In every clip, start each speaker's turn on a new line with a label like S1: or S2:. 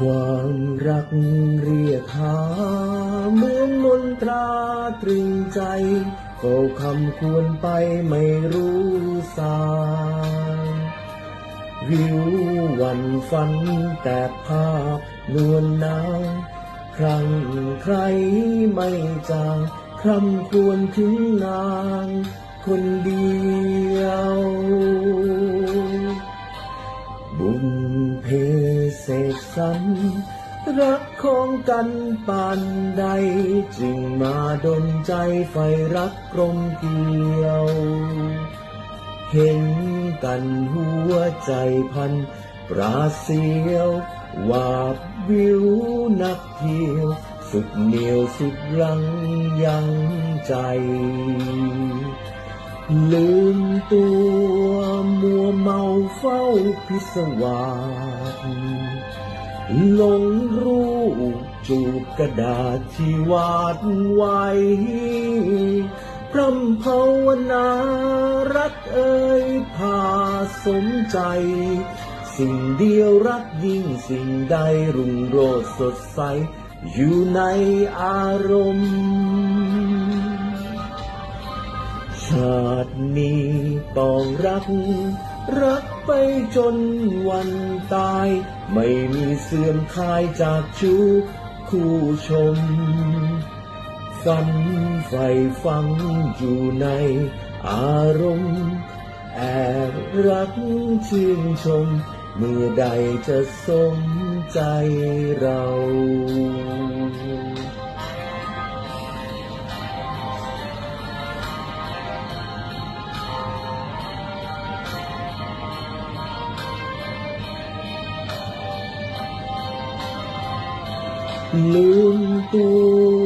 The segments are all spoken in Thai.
S1: ความรักเรียกหาเหมือนมนตราตรึงใจเฝ้าคำควรไปไม่รู้สายวิววันฝันแต่ภาพนวลนางครั้งใครไม่จางคำควรถึงนางคนดี เสกสรรรักของกันปานใด จึงมาดนใจไฟรักกลมเกลียว เห็นกันหัวใจพัน ปราเสียววาบวิวนักเที่ยวสุดเหนียวสุดรังยังใจ ลืมตัวมัวเมาเฝ้าพิศวาส ลงรูปจูบกระดาษที่วาดไว้พร่ำภาวนารักเอ่ยพาสมใจ สิ่งเดียวรักยิ่งสิ่งใดรุ่งโรจน์สดใส อยู่ในอารมณ์ ชาตินี้ต้องรัก รักไปจนวันตาย ไม่มีเสื่อมคลายจากชูคู่ชมฝันใฝ่ฟังอยู่ในอารมณ์ แอบรักชื่นชม เมื่อใดจะสมใจเรา ลืมตั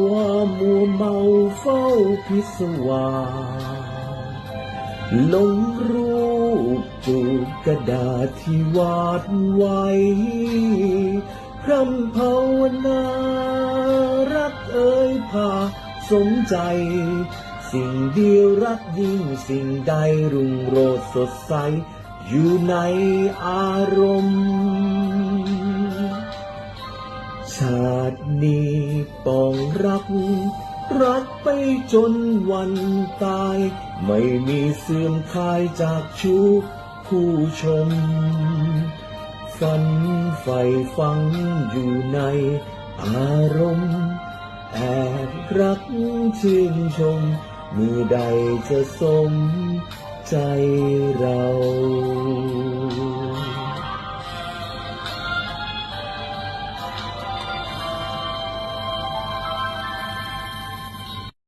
S1: วมัวเมาเฝ้าพิศวาสลงรูปจูบกระดาษที่วาดไว้พร่ำภาวนารักเอ่ยพาสมใจ สิ่งเดียวรักยิ่งสิ่งใดรุ่งโรจน์สดใส อยู่ในอารมณ์ รัก รักไปจนวันตาย ไม่มีเสื่อมคลายจากชูผู้ชม ฝันใฝ่ฟังอยู่ในอารมณ์ แอบรักชื่นชม มือใดจะสมใจเรา